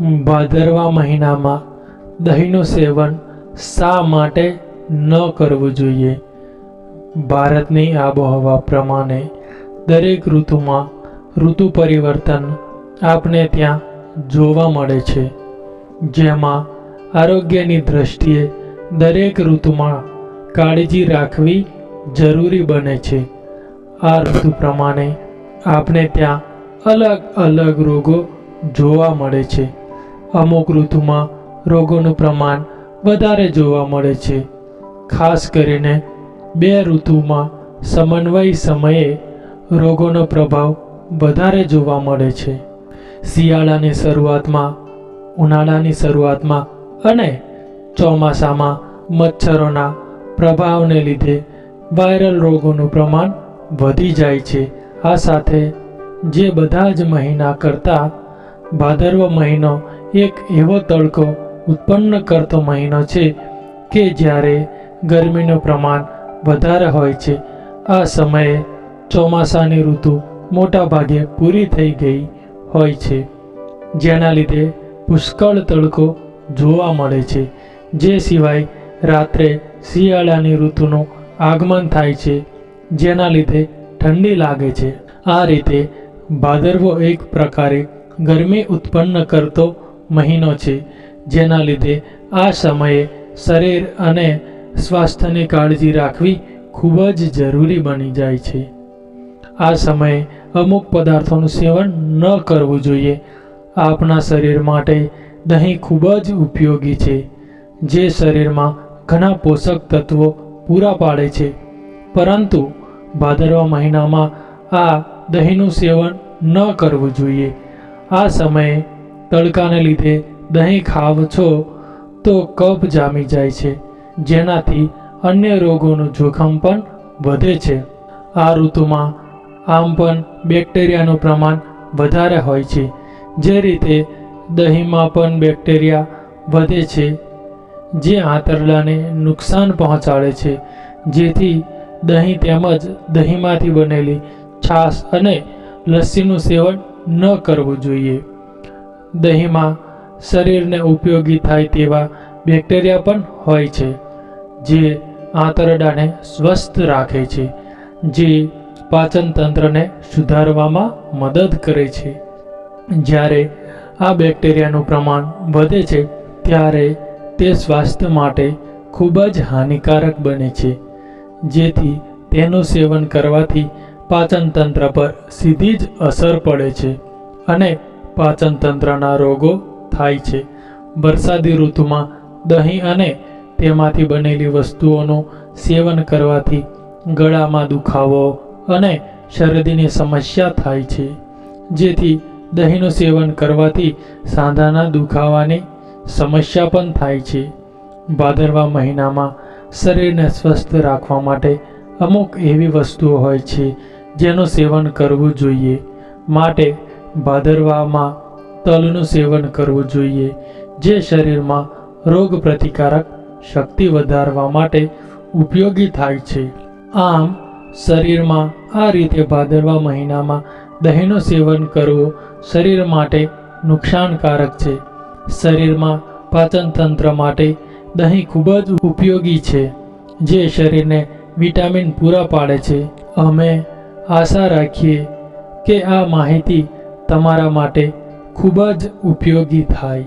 ભાદરવા મહિનામાં દહીંનું સેવન શા માટે ન કરવું જોઈએ? ભારતની આબોહવા પ્રમાણે દરેક ઋતુમાં ઋતુ પરિવર્તન આપને ત્યાં જોવા મળે છે. જેમાં આરોગ્યની દ્રષ્ટિએ દરેક ઋતુમાં કાળજી રાખવી જરૂરી બને છે. આ ઋતુ પ્રમાણે આપણે ત્યાં અલગ અલગ રોગો જોવા મળે છે. અમુક ઋતુમાં રોગોનું પ્રમાણ વધારે જોવા મળે છે. ખાસ કરીને બે ઋતુમાં સમન્વય સમયે રોગોનો પ્રભાવ વધારે જોવા મળે છે. શિયાળાની શરૂઆતમાં, ઉનાળાની શરૂઆતમાં અને ચોમાસામાં મચ્છરોના પ્રભાવને લીધે વાયરલ રોગોનું પ્રમાણ વધી જાય છે. આ સાથે જે બધા જ મહિના કરતાં, ભાદરવ મહિનો એક એવો તડકો ઉત્પન્ન કરતો મહિનો છે કે જ્યારે ગરમીનું પ્રમાણ વધારે હોય છે. આ સમયે ચોમાસાની ઋતુ મોટા ભાગે પૂરી થઈ ગઈ હોય છે, જેના લીધે પુષ્કળ તડકો જોવા મળે છે, જે સિવાય રાત્રે શિયાળાની ઋતુનું આગમન થાય છે, જેના લીધે ઠંડી લાગે છે. આ રીતે ભાદરવો એક પ્રકારે ગરમી ઉત્પન્ન કરતો મહિનો છે, જેના લીધે આ સમયે શરીર અને સ્વાસ્થ્યની કાળજી રાખવી ખૂબ જ જરૂરી બની જાય છે. આ સમયે અમુક પદાર્થોનું સેવન ન કરવું જોઈએ. આપણા શરીર માટે દહીં ખૂબ જ ઉપયોગી છે, જે શરીરમાં ઘણા પોષક તત્વો પૂરા પાડે છે. પરંતુ ભાદરવા મહિનામાં આ દહીંનું સેવન ન કરવું જોઈએ. આ સમયે તડકાને લીધે દહીં ખાવ છો તો કફ જામી જાય છે, જેનાથી અન્ય રોગોનું જોખમ પણ વધે છે. આ ઋતુમાં આમ પણ બેક્ટેરિયાનું પ્રમાણ વધારે હોય છે, જે રીતે દહીંમાં પણ બેક્ટેરિયા વધે છે, જે આંતરડાને નુકસાન પહોંચાડે છે, જેથી દહીં તેમજ દહીંમાંથી બનેલી છાશ અને લસ્સીનું સેવન ન કરવું જોઈએ. દહીંમાં શરીરને ઉપયોગી થાય તેવા બેક્ટેરિયા પણ હોય છે, જે આંતરડાને સ્વસ્થ રાખે છે, જે પાચન તંત્રને સુધારવામાં મદદ કરે છે. જ્યારે આ બેક્ટેરિયાનું પ્રમાણ વધે છે, ત્યારે તે સ્વાસ્થ્ય માટે ખૂબ જ હાનિકારક બને છે, જેથી તેનું સેવન કરવાથી પાચન તંત્ર પર સીધી જ અસર પડે છે અને પાચન તંત્રના રોગો થાય છે. વરસાદી ઋતુમાં દહીં અને તેમાંથી બનેલી વસ્તુઓનું સેવન કરવાથી ગળામાં દુખાવો અને શરદીની સમસ્યા થાય છે. જેથી દહીંનું સેવન કરવાથી સાંધાના દુખાવાની સમસ્યા પણ થાય છે. ભાદરવા મહિનામાં શરીરને સ્વસ્થ રાખવા માટે અમુક એવી વસ્તુઓ હોય છે જેનું સેવન કરવું જોઈએ. માટે ભાદરવામાં તલનું સેવન કરવું જોઈએ, જે શરીરમાં રોગ પ્રતિકારક શક્તિ વધારવા માટે ઉપયોગી થાય છે. આમ, શરીરમાં આ રીતે ભાદરવા મહિનામાં દહીંનું સેવન કરવું શરીર માટે નુકસાનકારક છે. શરીરમાં પાચન તંત્ર માટે દહીં ખૂબ જ ઉપયોગી છે, જે શરીરને વિટામિન પૂરા પાડે છે. અમે આશા રાખીએ કે આ માહિતી તમારા માટે ખૂબ જ ઉપયોગી થાય.